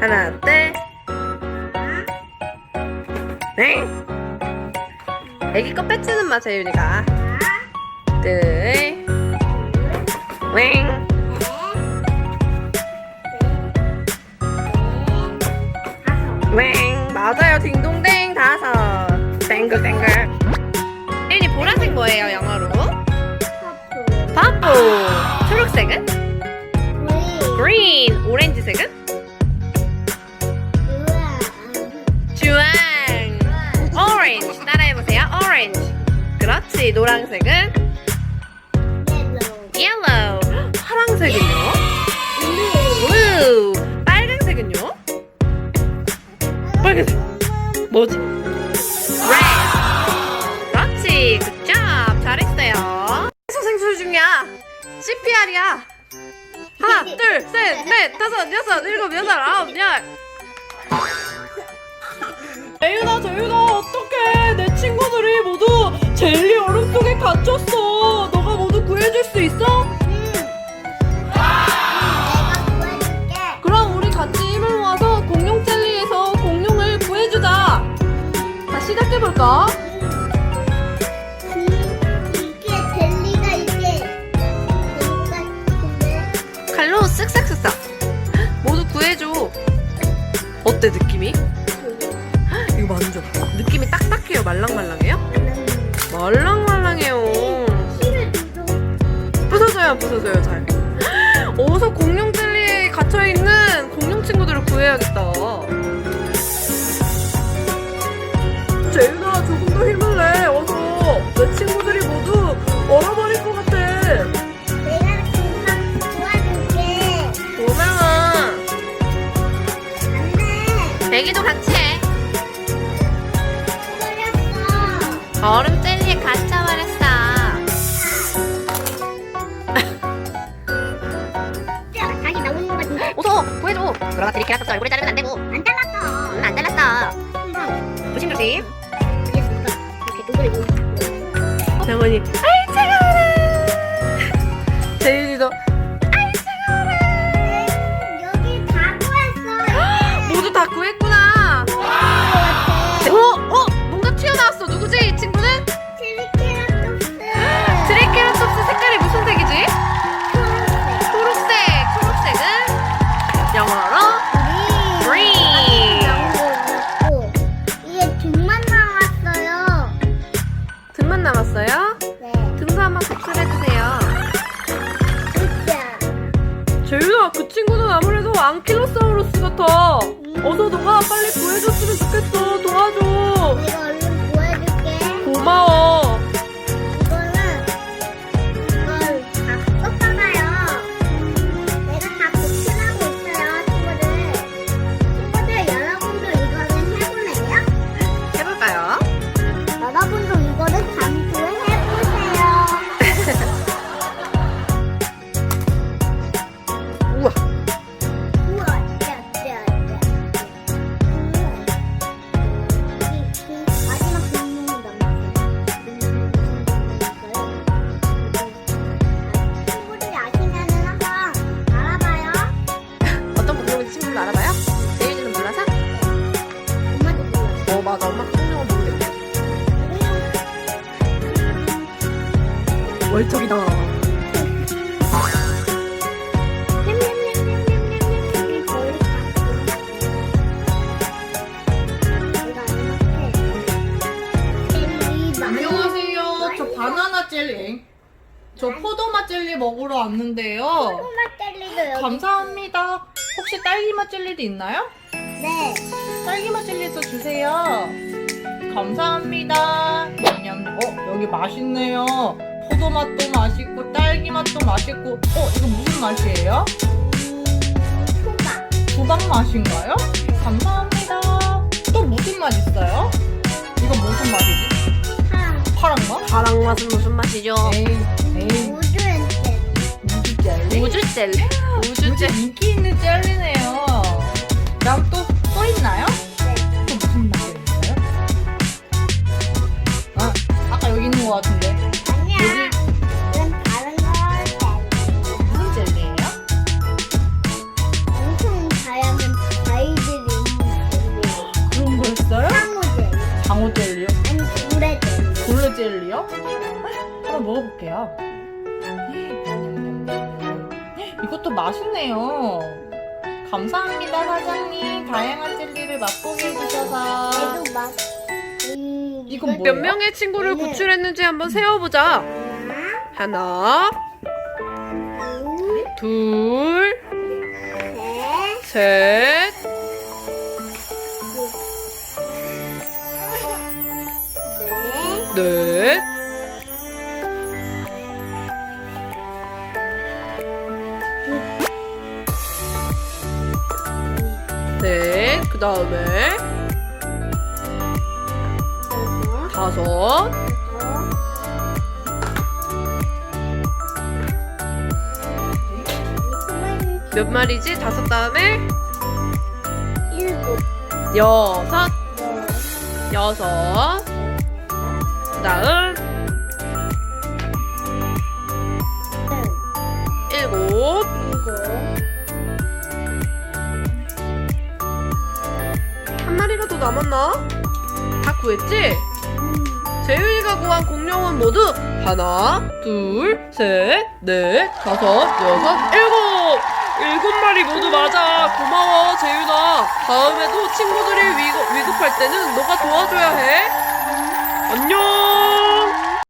하나, 둘. 네. 애기 거 뺏지는 마, 재윤이가. 둘. 웽. 웽. 맞아요. 딩동댕 다섯. 땡글땡글. 재윤이 보라색 뭐예요, 영어로? 파포. 초록색은? 그린. 오렌지색은? 주황. 오렌지. 따라해보세요. 오렌지. 그렇지. 노란색은? 옐로우. 파랑색은요? 블루. 빨간색은요? 빨간색. 뭐지? 중이야. CPR이야. 하나, 둘, 셋, 넷, 다섯, 여섯, 일곱, 여덟, 아홉, 열. 재윤아 재윤아 어떡해 내 친구들이 모두 젤리 얼음 속에 갇혔어 부서져요, 잘. 어서 공룡 젤리에 갇혀 있는 공룡 친구들을 구해야겠다. 재윤아, 조금 더 힘을 내. 어서. 내 친구들이 모두 얼어버릴 것 같아. 고마워. 애기도 같이 해. 얼음 젤리에 갇혀 버렸어. 구해줘. 그러다 트리케라톱스 얼굴에 자르면 안 되고. 안 잘랐어. 응, 안 잘랐어. 조심조심. 이렇게 보 정원이 아이 차가워라. 재윤이도 여기 다 구했어. 모두 다 구했구나. 어? 어? 뭔가 튀어나왔어. 남았어요? 네. 등도 한번 복습해주세요. 진짜. 재윤아, 그 친구는 아무래도 앙킬로사우루스 같아. 어서 너가 빨리 구해줬으면 좋겠어. 도와 월척이다. 안녕하세요. 저 바나나 젤리. 저 포도맛 젤리 먹으러 왔는데요. 토마토 젤리도 여기 감사합니다. 혹시 딸기맛 젤리도 있나요? 네. 딸기맛 젤리도 주세요. 감사합니다. 냠냠 어 여기 맛있네요 포도 맛도 맛있고 딸기 맛도 맛있고 어 이거 무슨 맛이에요? 초밥. 수박 맛인가요? 감사합니다. 또 무슨 맛 있어요? 이거 무슨 맛이지? 파랑. 맛? 파랑 맛은 무슨 맛이죠? 에이, 에이, 우주 젤리? 우주 젤리. 우주 젤리. 인기 있는 젤리네 거야. 이것도 맛있네요. 감사합니다, 사장님. 다양한 젤리를 맛보게 해주셔서. 얘도 맛. 음, 이건 몇 뭐예요? 명의 친구를 네. 구출했는지 한번 세어보자. 하나, 음, 둘, 셋, 넷, 넷, 그 다음에 다섯, 몇 마리지? 다섯 다음에 일곱, 여섯, 여섯, 다음 일곱, 한 마리가 더 남았나? 다 구했지? 재윤이가 구한 공룡은 모두 하나, 둘, 셋, 넷, 다섯, 여섯, 일곱! 일곱 마리 모두 맞아. 고마워, 재윤아. 다음에도 친구들이 위급, 위급할 때는 너가 도와줘야 해. 안녕!